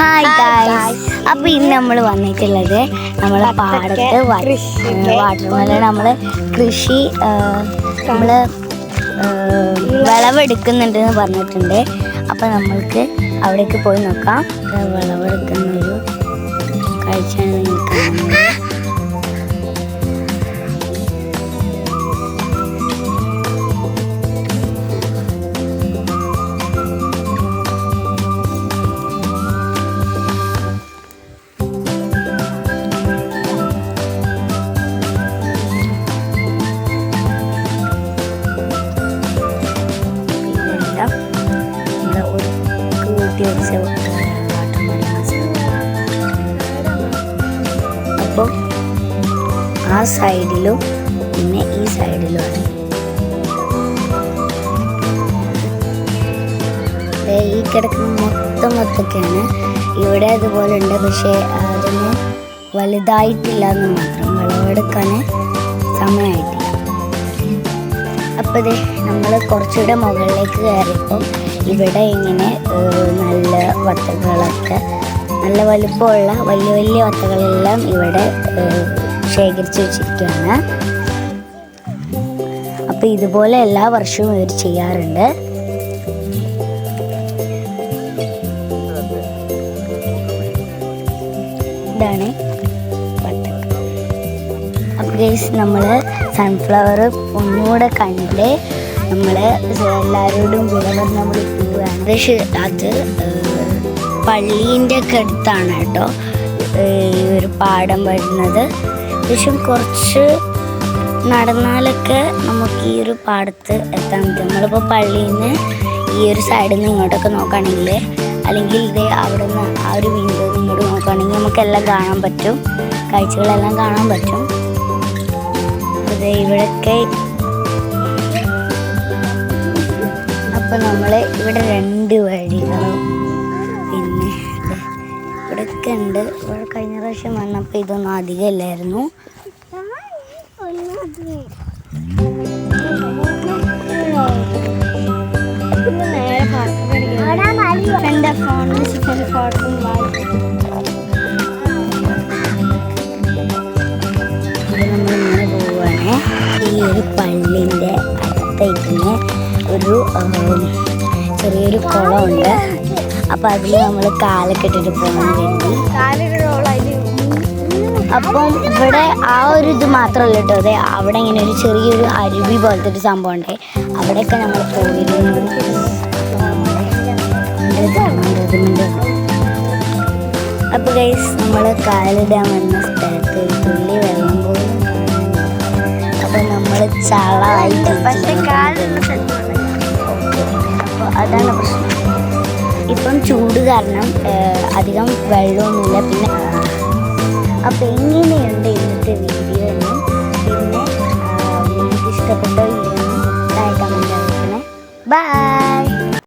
Hi guys അപ്പൊ ഇന്ന് നമ്മൾ വന്നിട്ടുള്ളത് നമ്മളെ പാടത്ത് വാട്ടർ മെലൺ നമ്മൾ കൃഷി നമ്മൾ വിളവെടുക്കുന്നുണ്ടെന്ന് പറഞ്ഞിട്ടുണ്ട്. അപ്പൊ നമ്മൾക്ക് അവിടേക്ക് പോയി നോക്കാം. വിളവെടുക്കുന്ന ഒരു കാഴ്ചയാണ് നിങ്ങൾക്ക് അപ്പം ആ സൈഡിലും പിന്നെ ഈ സൈഡിലുമാണ് ഈ കിടക്കുന്ന മൊത്തം മൊത്തൊക്കെയാണ് ഇവിടെ അതുപോലെ ഉണ്ട് പക്ഷേ അതൊന്നും വലുതായിട്ടില്ല എന്ന് മാത്രം വിളവെടുക്കാൻ സമയമായിട്ടില്ല അപ്പോൾ ഇത് നമ്മൾ കുറച്ചുകൂടെ മുകളിലേക്ക് കയറിയപ്പം ഇവിടെ ഇങ്ങനെ നല്ല വത്തകളൊക്കെ നല്ല വലുപ്പമുള്ള വലിയ വലിയ വത്തകളെല്ലാം ഇവിടെ ശേഖരിച്ച് വെച്ചിരിക്കുകയാണ്. അപ്പോൾ ഇതുപോലെ എല്ലാ വർഷവും ഇവർ ചെയ്യാറുണ്ട്. ഇതാണ് അപ്പേസ് ഗൈസ് നമ്മൾ സൺഫ്ലവർ ഒന്നുകൂടെ കണ്ട് നമ്മൾ എല്ലാവരോടും പറഞ്ഞ് നമ്മൾ പോവുകയാണ് അത് പള്ളീന്റെ ഒക്കെ അടുത്താണ് കേട്ടോ. ഈ ഒരു പാടം വരുന്നത്. പക്ഷെ കുറച്ച് നടന്നാലൊക്കെ നമുക്ക് ഈ ഒരു പാടത്ത് എത്താൻ പറ്റും. നമ്മളിപ്പോൾ പള്ളിയിൽ നിന്ന് ഈ ഒരു സൈഡിൽ നിന്ന് ഇങ്ങോട്ടൊക്കെ നോക്കുകയാണെങ്കിൽ അല്ലെങ്കിൽ ഇതേ അവിടെ നിന്ന് ആ ഒരു വിൻഡോ ഇങ്ങോട്ട് നോക്കുകയാണെങ്കിൽ നമുക്കെല്ലാം കാണാൻ പറ്റും. കാഴ്ചകളെല്ലാം കാണാൻ പറ്റും. അതെ ഇവിടെയൊക്കെ അപ്പൊ നമ്മൾ ഇവിടെ രണ്ട് വഴികളും ഇവിടെയൊക്കെ ഉണ്ട്. ഇവിടെ കഴിഞ്ഞ പ്രാവശ്യം വന്നപ്പോൾ ഇതൊന്നും അധികം ഇല്ലായിരുന്നു. എന്റെ ഫോണിൽ ഫോട്ടോ ഈ ഒരു ചെറിയൊരു കുളമുണ്ട്. അപ്പം അതിൽ നമ്മൾ കാലൊക്കെ ഇട്ടിട്ട് പോകാൻ വേണ്ടി അപ്പം ഇവിടെ ആ ഒരു ഇത് മാത്രമല്ല കേട്ടോ. അതെ അവിടെ ഇങ്ങനെ ഒരു ചെറിയൊരു അരുവി പോലത്തെ ഒരു സംഭവം ഉണ്ട് അവിടെയൊക്കെ നമ്മൾ പോയിരുന്നു. അപ്പോൾ ഗൈസ് നമ്മൾ കാലിടാൻ വന്ന സ്ഥലത്ത് ഒരു തുള്ളി വെള്ളം പോയി. അപ്പോൾ നമ്മൾ ചളായിട്ട് അപ്പോൾ അതാണ് പ്രശ്നം. ഇപ്പം ചൂട് കാരണം അധികം വെള്ളമൊന്നുമില്ല. പിന്നെ അപ്പോൾ എങ്ങനെയുണ്ട് ഇന്നത്തെ വീഡിയോ